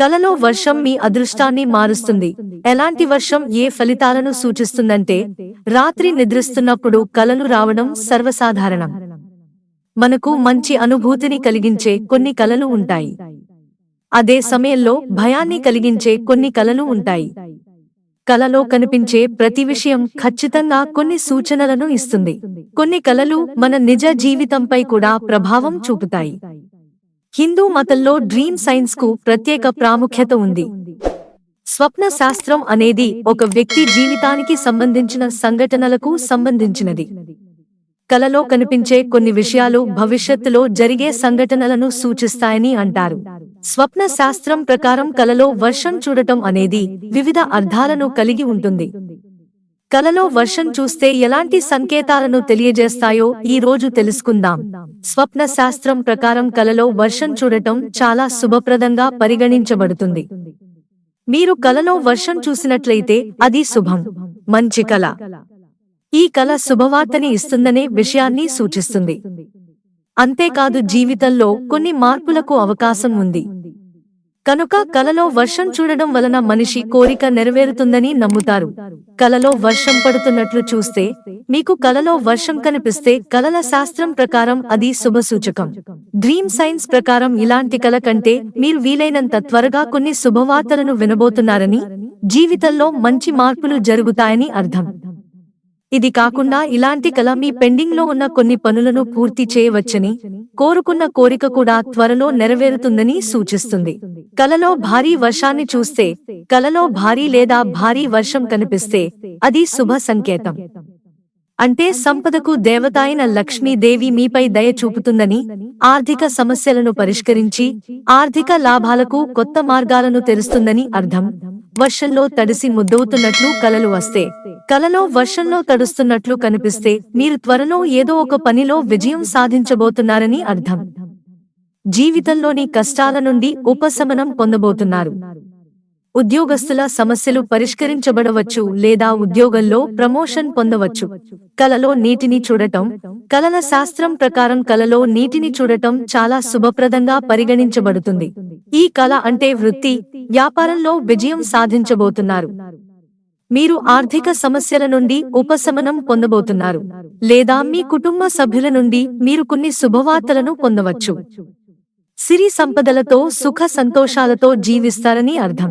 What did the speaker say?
కలలో వర్షం మీ అదృష్టాన్ని మారుస్తుంది. ఎలాంటి వర్షం ఏ ఫలితాలను సూచిస్తుందంటే రాత్రి నిద్రిస్తున్నప్పుడు కలలు రావడం సర్వసాధారణం. మనకు మంచి అనుభూతిని కలిగించే కొన్ని కలలు ఉంటాయి. అదే సమయంలో భయాన్ని కలిగించే కొన్ని కలలు ఉంటాయి. కలలో కనిపించే ప్రతి విషయం ఖచ్చితంగా కొన్ని సూచనలను ఇస్తుంది. కొన్ని కలలు మన నిజ జీవితంపై కూడా ప్రభావం చూపుతాయి. హిందూ మతంలో డ్రీమ్ సైన్స్కు ప్రత్యేక ప్రాముఖ్యత ఉంది. స్వప్న శాస్త్రం అనేది ఒక వ్యక్తి జీవితానికి సంబంధించిన సంఘటనలకు సంబంధించినది. కలలో కనిపించే కొన్ని విషయాలు భవిష్యత్తులో జరిగే సంఘటనలను సూచిస్తాయని అంటారు. స్వప్న శాస్త్రం ప్రకారం కలలో వర్షం చూడటం అనేది వివిధ అర్థాలను కలిగి ఉంటుంది. కలలో వర్షం చూస్తే ఎలాంటి సంకేతాలను తెలియజేస్తాయో ఈ రోజు తెలుసుకుందాం. స్వప్న శాస్త్రం ప్రకారం కలలో వర్షం చూడటం చాలా శుభప్రదంగా పరిగణించబడుతుంది. మీరు కలలో వర్షం చూసినట్లయితే అది శుభం మంచి కల. ఈ కల శుభవార్తని ఇస్తుందనే విషయాన్ని సూచిస్తుంది. అంతేకాదు జీవితంలో కొన్ని మార్పులకు అవకాశం ఉంది. కనుక కలలో వర్షం చూడడం వలన మనిషి కోరిక నెరవేరుతుందని నమ్ముతారు. కలలో వర్షం పడుతున్నట్లు చూస్తే మీకు కలలో వర్షం కనిపిస్తే కలల శాస్త్రం ప్రకారం అది శుభసూచకం. డ్రీమ్ సైన్స్ ప్రకారం ఇలాంటి కల కంటే మీరు వీలైనంత త్వరగా కొన్ని శుభవార్తలను వినబోతున్నారని జీవితంలో మంచి మార్పులు జరుగుతాయని అర్థం. ఇది కాకుండా ఇలాంటి కల మీ పెండింగ్లో ఉన్న కొన్ని పనులను పూర్తి చేయవచ్చని కోరుకున్న కోరిక కూడా త్వరలో నెరవేరుతుందని సూచిస్తుంది. కలలో భారీ వర్షాన్ని చూస్తే కలలో భారీ లేదా భారీ వర్షం కనిపిస్తే అది శుభ సంకేతం. అంటే సంపదకు దేవత అయిన లక్ష్మీదేవి మీపై దయ చూపుతుందని ఆర్థిక సమస్యలను పరిష్కరించి ఆర్థిక లాభాలకు కొత్త మార్గాలను తెరుస్తుందని అర్థం. వర్షంలో తడిసి ముద్దవుతున్నట్లు కలలు వస్తే. కలలో వర్షంలో తడుస్తున్నట్లు కనిపిస్తే మీరు త్వరలో ఏదో ఒక పనిలో విజయం సాధించబోతున్నారని అర్థం. జీవితంలోని కష్టాల నుండి ఉపశమనం పొందబోతున్నారు. ఉద్యోగస్తుల సమస్యలు పరిష్కరించబడవచ్చు లేదా ఉద్యోగంలో ప్రమోషన్ పొందవచ్చు. కలలో నీటిని చూడటం కలల శాస్త్రం ప్రకారం కలలో నీటిని చూడటం చాలా శుభప్రదంగా పరిగణించబడుతుంది. ఈ కళ అంటే వృత్తి వ్యాపారంలో విజయం సాధించబోతున్నారు. మీరు ఆర్థిక సమస్యల నుండి ఉపశమనం పొందబోతున్నారు. లేదా మీ కుటుంబ సభ్యుల నుండి మీరు కొన్ని శుభవార్తలను పొందవచ్చు. సిరి సంపదలతో సుఖ సంతోషాలతో జీవిస్తారని అర్థం.